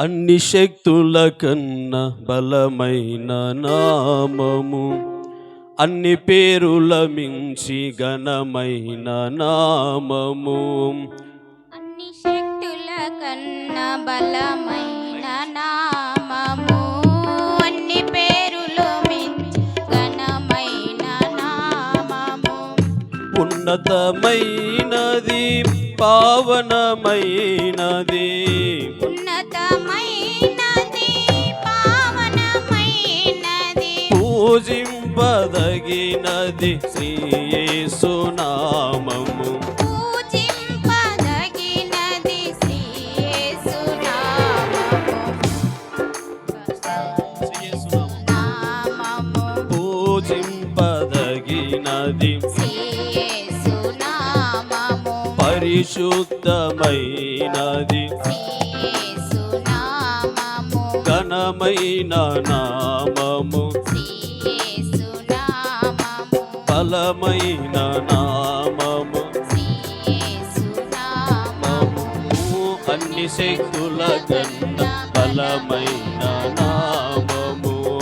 అన్ని శక్తుల కన్నా బలమైన నామము అన్ని పేరుల మించి ఘనమైన నామము. అన్ని శక్తుల కన్నా బలమైన నామము అన్ని పేరులు మించి ఘనమైన నామము. ఉన్నతమైనది పావనమైనది. ఉన్నతమైనది పావనమైనది. పూజింపదగినది శ్రీ యేసునామము నామము. పూజింపదగినది శ్రీ పరిశుద్ధమైనది. ఘనమైన నామము. బలమైన నామము. అన్ని శక్తుల కన్నా బలమైన నామము.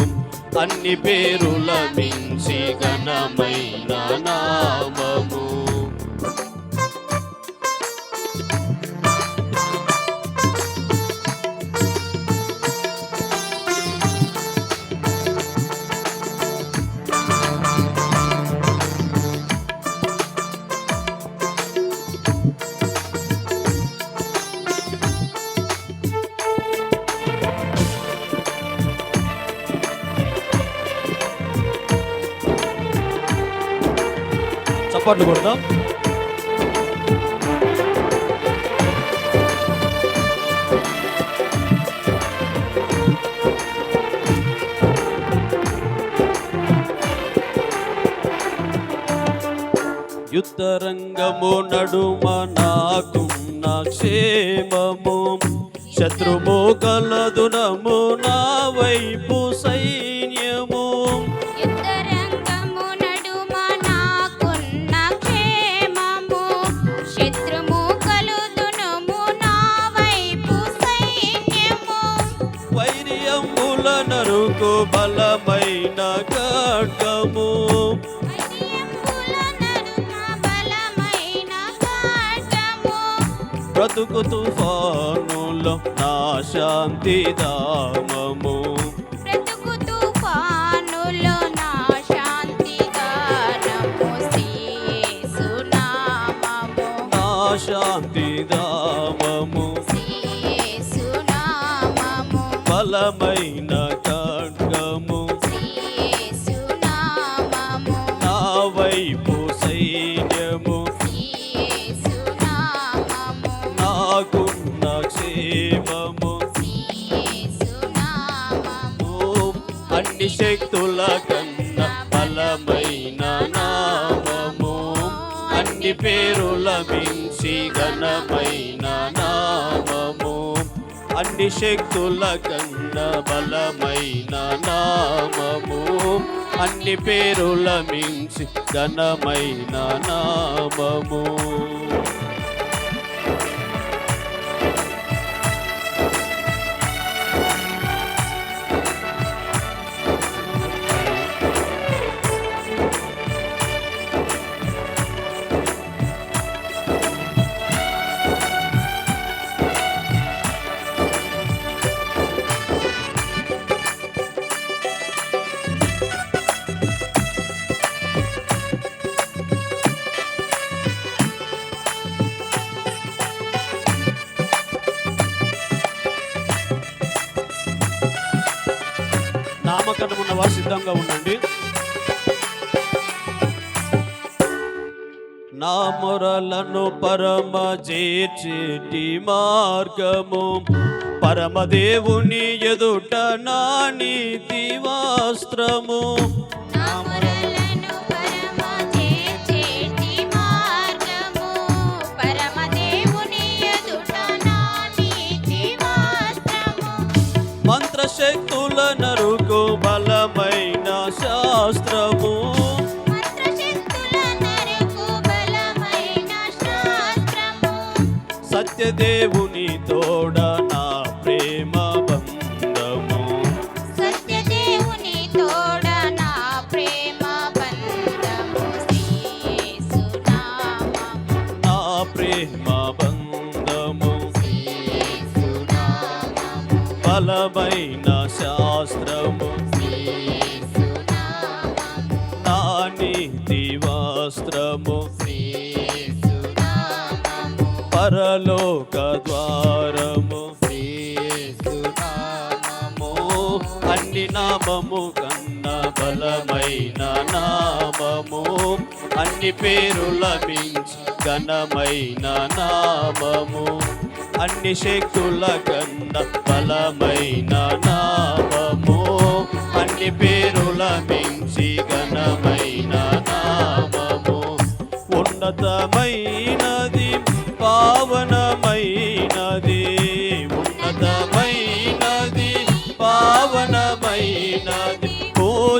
అన్ని పేరుల మించి ఘనమైన నామము. చప్పట్లు కొడదాం యుద్ధరంగము నడుమ నాకున్న క్షేమము. శత్రుము కలదునము నా వైపు సై వైర్యముల నరుకు బలమైన ఖడ్గము. బ్రతుకు తుఫానులో నా శాంతి దామము బలమైన ఖడ్గము నా వైపు సైన్యము నాకున్న క్షేమము అన్ని శక్తుల కన్నా బలమైన నామము. అన్ని పేరుల మించి ఘనమైన అన్ని శక్తుల కన్నా బలమైన నామము. అన్ని పేరుల మించి ఘనమైన నామము. నామకరణం ఉన్న వారు సిద్ధంగా ఉండండి. నా మొరలను పరమ చేటి మార్గము. పరమదేవుని ఎదుట నా నీతి వాస్త్రము. శాస్త్రము సత్యదేవుని తోడ నా ప్రేమ బంధము. సత్యదేవుని తోడ నా ప్రేమ బంధము. నా ప్రేమ బంధము. బలమైన శాస్త్రము. నా నీతి వస్త్రము. కన్న బలమైన నామము. అన్ని పేరుల మించి ఘనమైన నామము. అన్ని శక్తుల కన్న బలమైన నామము. అన్ని పేరుల మించి ఘనమైన నామము. ఉన్నతమైనది పావనమైనది. ఉన్నతమైనది పావనమైనది.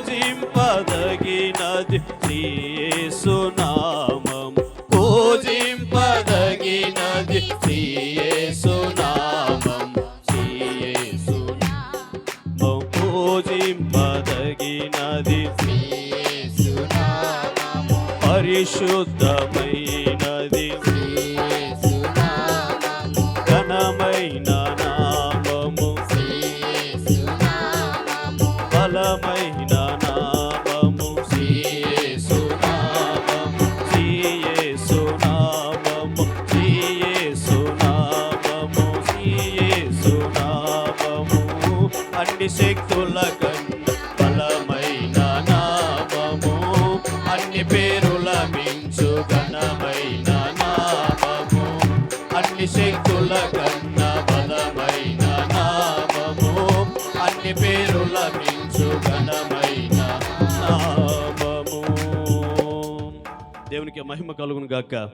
పూజింపదగినది శ్రీయేసునామం పూజింపదగినది శ్రీయేసునామం శ్రీయేసునామం పూజింపదగినది యేసునామము పరిశుద్ధమైనది అన్ని శక్తుల కన్నా బలమైన నామము. అన్ని పేరుల మించు ఘనమైన నామము. అన్ని శక్తుల కన్నా బలమైన నామము. అన్ని పేరుల మించు ఘనమైన నామము. దేవునికి మహిమ కలుగును గాక.